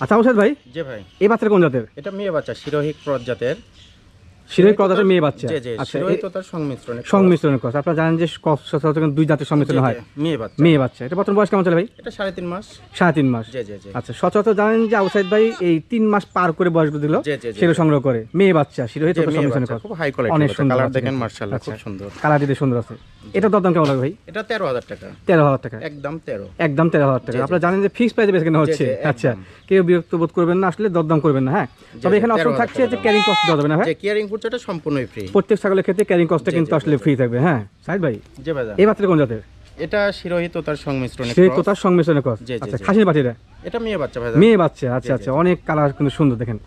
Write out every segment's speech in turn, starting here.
আচ্ছা আবু ভাই যে ভাই। এই বাচ্চার কোন জাতের? এটা মেয়ে বাচ্চা শিরোহিক প্রজাতের। মেয়ে বাচ্চা। আচ্ছা শিরোহিত সংমিশ্রণে সংমিশ্রণের কথা আপনারা জানেন যে সচরাচর দুই জাতের সংমিশ্রণ হয় জি, জি, মেয়ে বাচ্চা। মেয়ে বাচ্চা। এটা বর্তমান বয়স কেমন চলে ভাই? এটা সাড়ে তিন মাস। সাড়ে তিন আচ্ছা সচরাচর জানেন যে আউসাইদ ভাই এই তিন মাস পার করে দিল। সেগুলো সংগ্রহ করে। মেয়ে বাচ্চা শিরোহিত সংমিশ্রণের কথা খুব হাই অনেক সুন্দর কালার দেখেন মার্শাল্লাহ খুব আচ্ছা। সুন্দর। কালার দিতে সুন্দর আছে। এটা দরদাম কেমন লাগে ভাই? এটা তেরো হাজার টাকা। তেরো হাজার টাকা। একদম তেরো। একদম তেরো হাজার টাকা। আপনারা জানেন যে ফিক্স প্রাইসে বেশি কেনা হচ্ছে। আচ্ছা কেউ বিরক্ত বোধ করবেন না আসলে দরদাম করবেন না হ্যাঁ? তবে এখানে অপশন থাকছে যে ক্যারিং কস্ট দেওয়া যাবে না ভাই যে কিয়ারিং ফুডটা সম্পূর্ণই ফ্রি প্রত্যেক ছাগলের ক্ষেত্রে ক্যারিং কস্টটা কিন্তু আসলে ফ্রি থাকবে হ্যাঁ? সাইদ ভাই জি ভাই এই বাচ্চাটা কোন জাতের? এটা শিরোহিত তার সংমিশ্রণে সেই cross। তো তার সংমিশ্রণে জি, আচ্ছা খাসির পাটিরা এটা মেয়ে বাচ্চা ভাই মেয়ে বাচ্চা আচ্ছা আচ্ছা অনেক কালার কিন্তু সুন্দর দেখেন।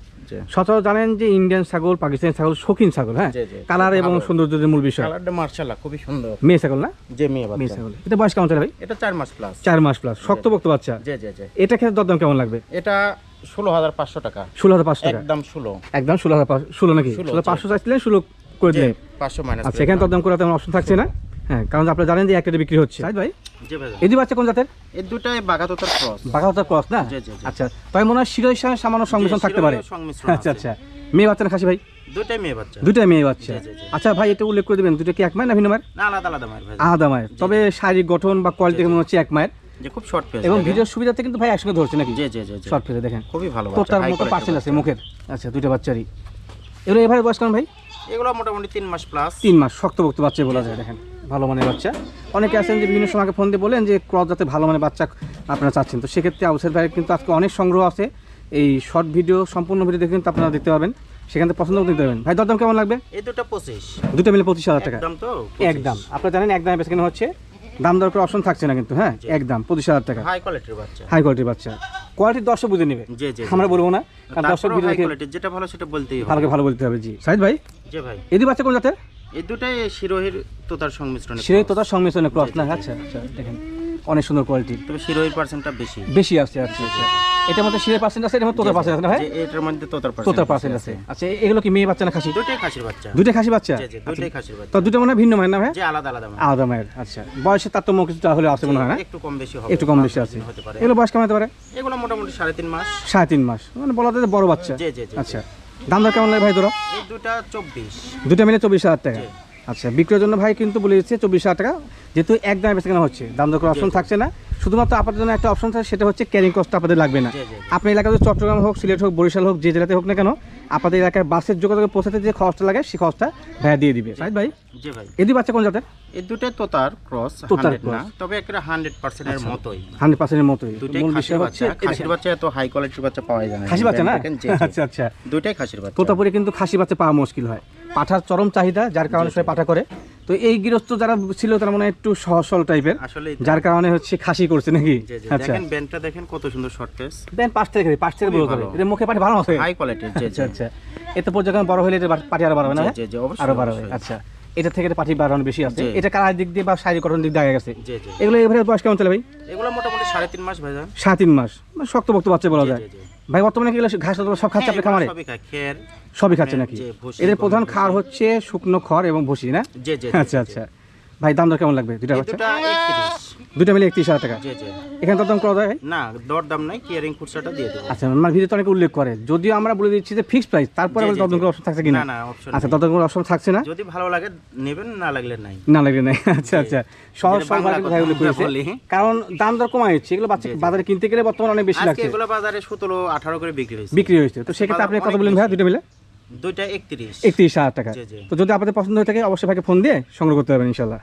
সচরাচর জানেন যে ইন্ডিয়ান ছাগল পাকিস্তানি ছাগল শৌখিন ছাগল হ্যাঁ। কালার এবং সৌন্দর্যের মূল বিষয়। কালারটা মার্শাল্লাহ খুবই সুন্দর। মেয়ে ছাগল না? যে মেয়ে মেয়ে ছাগল। এটা বয়স কেমন চলে ভাই? এটা চার মাস প্লাস চার মাস প্লাস শক্তপোক্ত বাচ্চা। জি জি জি। এটা ক্ষেত্রে দরদাম কেমন লাগবে? এটা ষোলো হাজার পাঁচশো টাকা। ষোলো হাজার পাঁচশো টাকা? একদম ষোলো। একদম ষোলো হাজার পাঁচশো- ষোলো নাকি? ষোলো, ষোলো পাঁচশো চাইছিলেন ষোলো করে দিলেন। পাঁচশো মাইনাস আচ্ছা এখানে দরদাম করাতে আমার অপশন থাকছে না? হ্যাঁ কারণ আপনারা জানেন যে একটা বিক্রি হচ্ছে। সাইদ ভাই? এই দুই বাচ্চা কোন জাতের? এই দুটাই বাগাততার ক্রস। না। আচ্ছা তাই মনে হয় শিরোই সামান্য সংমিশ্রণ থাকতে পারে। আচ্ছা আচ্ছা। মেয়ে বাচ্চা না খাসি ভাই? দুটাই মেয়ে বাচ্চা। মেয়ে বাচ্চা। আচ্ছা ভাই এটা উল্লেখ করে দেবেন দুটো কি এক মায়ের না ভিন্ন মায়ের? আলাদা আলাদা মায়ের আলাদা মায়ের। তবে শারীরিক গঠন বা কোয়ালিটি মনে হচ্ছে এক মায়ের? যে খুব শর্ট পেজ এবং ভিডিওর সুবিধাতে কিন্তু ভাই একসঙ্গে ধরছে নাকি? জি জি জি শর্ট ফেজে দেখেন। খুবই ভালো মতো আছে মুখের। আচ্ছা দুইটা বাচ্চারই। এগুলো এভাবে বয়স কেমন ভাই? এগুলো মোটামুটি তিন মাস প্লাস তিন মাস শক্তভক্ত বাচ্চা বলা যায় দেখেন। ভালো মানের বাচ্চা। অনেকে আছেন যে বিভিন্ন সময় ফোন দিয়ে বলেন যে ক্রস যাতে ভালো মানের বাচ্চা আপনারা চাচ্ছেন। তো সেক্ষেত্রে আউসের ভাইয়ের কিন্তু আজকে অনেক সংগ্রহ আছে। এই শর্ট ভিডিও সম্পূর্ণ ভিডিও দেখে কিন্তু আপনারা দেখতে পাবেন সেখান থেকে পছন্দ করতে দেবেন ভাই দরদাম কেমন লাগবে? এই দুটো পঁচিশ। দুটো মিলে পঁচিশ হাজার টাকা। একদম তো একদম। আপনারা জানেন একদম বেশি কেন হচ্ছে। দাম দর করে অপশন থাকছে না কিন্তু হ্যাঁ? একদম পঁচিশ হাজার টাকা। হাই কোয়ালিটির বাচ্চা। হাই কোয়ালিটির বাচ্চা। কোয়ালিটি দর্শক বুঝে নেবে। জি জি আমরা বলব না কারণ দর্শক বুঝে কোয়ালিটির যেটা ভালো সেটা বলতেই হবে। ভালোকে ভালো বলতে হবে জি। সাইদ ভাই? জি ভাই। এদি বাচ্চা কোন জাতের? এই দুটাই শিরোহির তোতার সংমিশ্রণে শিরে cross। তোতার সংমিশ্রণে ক্রস না? আচ্ছা আচ্ছা দেখেন অনেক সুন্দর কোয়ালিটি তবে শিরোহির পার্সেন্টটা বেশি। বেশি আছে আচ্ছা আচ্ছা। এটার মধ্যে শিরের পার্সেন্ট আছে এটার মধ্যে তোতার পার্সেন্ট আছে না ভাই? এটার মধ্যে তোতার পার্সেন্ট তোতার পার্সেন্ট আছে আচ্ছা এগুলো কি মেয়ে বাচ্চা না খাসি? দুটাই খাসির বাচ্চা। খাসি বাচ্চা? জি জি দুটাই খাসির বাচ্চা। তো দুটো মনে ভিন্ন মায়ের না ভাই? যে আলাদা আলাদা মানে। আলাদা মায়ের আচ্ছা। তারতম্য তাহলে আছে মনে হয় না? একটু কম বেশি হবে একটু কম বেশি আছে। হতে পারে। এগুলো বয়স কেমন হতে পারে? এগুলো মোটামুটি সাড়ে তিন মাস। সাড়ে তিন মাস। মানে বলা যায় বড় বাচ্চা। জি জি জি আচ্ছা। দাম দর কেমন লাগে ভাই ধরো এই দুটা চব্বিশ। দুটো মিলে চব্বিশ হাজার টাকা। জি। আচ্ছা বিক্রয়ের জন্য ভাই কিন্তু বলে দিচ্ছে চব্বিশ হাজার টাকা। যেহেতু এক দামে বেশি কেনা হচ্ছে দাম দর অপশন থাকছে না। শুধুমাত্র আপনাদের জন্য একটা অপশন থাকে সেটা হচ্ছে ক্যারিং কস্ট আপনাদের লাগবে না। আপনার এলাকাতে চট্টগ্রাম হোক সিলেট হোক বরিশাল হোক যে জেলাতে হোক না কেন আপনাদের এলাকায় বাসের যোগাযোগে পৌঁছাতে যে খরচটা লাগে সেই খরচটা ভাইয়া দিয়ে দিবে। সাইদ ভাই জি ভাই। এদি বাচ্চা কোন জাতের? এই দুটো তোতার ক্রস তোতার না। আচ্ছা। তবে একটা হান্ড্রেড পার্সেন্টের মতোই। হান্ড্রেড পার্সেন্টের মতোই। খাসির বাচ্চা। খাসির বাচ্চা এত হাই কোয়ালিটির বাচ্চা পাওয়া যায় না। খাসি বাচ্চা না। আচ্ছা আচ্ছা। দুটাই খাসির বাচ্চা। তোতাপুরে কিন্তু খাসি বাচ্চা পাওয়া মুশকিল হয়। পাঠার চরম চাহিদা যার কারণে সবাই পাঠা করে। তো এই গৃহস্থ যারা ছিল তারা মনে একটু সহসল টাইপের আসলে যার কারণে হচ্ছে খাসি করছে নাকি? আচ্ছা। দেখেন ব্যান্ডটা দেখেন কত সুন্দর শর্ট পাঁচ থেকে পাঁচ থেকে বড় করে। এটা মুখে পাঠি ভালো আছে। হাই কোয়ালিটির জি আচ্ছা আচ্ছা। এতে পর যখন বড় হলে এটা পাঠি আরও বাড়বে না? জি, জি, অবশ্যই, আরও বাড়বে। আচ্ছা। এটা থেকে পাঠি বাড়ানো বেশি আছে। এটা কালার দিক দিয়ে বা শারীরিক গঠন দিক দিয়ে আগে গেছে। এগুলো এবারে বয়স কেমন চলে ভাই? এগুলো মোটামুটি সাড়ে তিন মাস ভাইজান। সাড়ে তিন মাস। মানে শক্ত বক্ত বাচ্চা বলা যায়। ভাই বর্তমানে কি ঘাস সব খাচ্ছে আপনি আপনার খামারে? সবই খাচ্ছে নাকি? এদের প্রধান খাওয়ার খার হচ্ছে শুকনো খড় এবং ভুসি না? আচ্ছা আচ্ছা। ভাই দাম দর কেমন লাগবে? দুইটা বাচ্চা? দুইটা মিলে একত্রিশ হাজার টাকা? জি জি। এখানে তো দাম করা যায়? না দর দাম নাই কিয়ারিং খুচরাটা দিয়ে দেবো। আচ্ছা আমার ভিডিওতে অনেকে উল্লেখ করে। যদিও আমরা বলে দিচ্ছি যে ফিক্সড প্রাইস তারপরে জি, দরদাম করার অপশন থাকছে কিনা? না না অপশন আচ্ছা দরদাম করার অপশন থাকছে না? যদি ভালো লাগে নেবেন না লাগলে নাই। না লাগলে নাই। আচ্ছা আচ্ছা। সহজ ভাবে কথা উল্লেখ করেছে। বলি। কারণ দাম দর কমা হচ্ছে এগুলো বাচ্চা বাজারে কিনতে গেলে বর্তমানে অনেক বেশি আজকে লাগছে। এগুলো বাজারে সতেরো আঠারো করে বিক্রি হয়েছে। বিক্রি হয়েছে। তো সেক্ষেত্রে আপনি কত বললেন ভাই। দুটো মিলে? দুইটা একত্রিশ। একত্রিশ হাজার টাকা। তো যদি আপনাদের পছন্দ হয়ে থাকে অবশ্যই ভাইকে ফোন দিয়ে সংগ্রহ করতে পারবেন ইনশাল্লাহ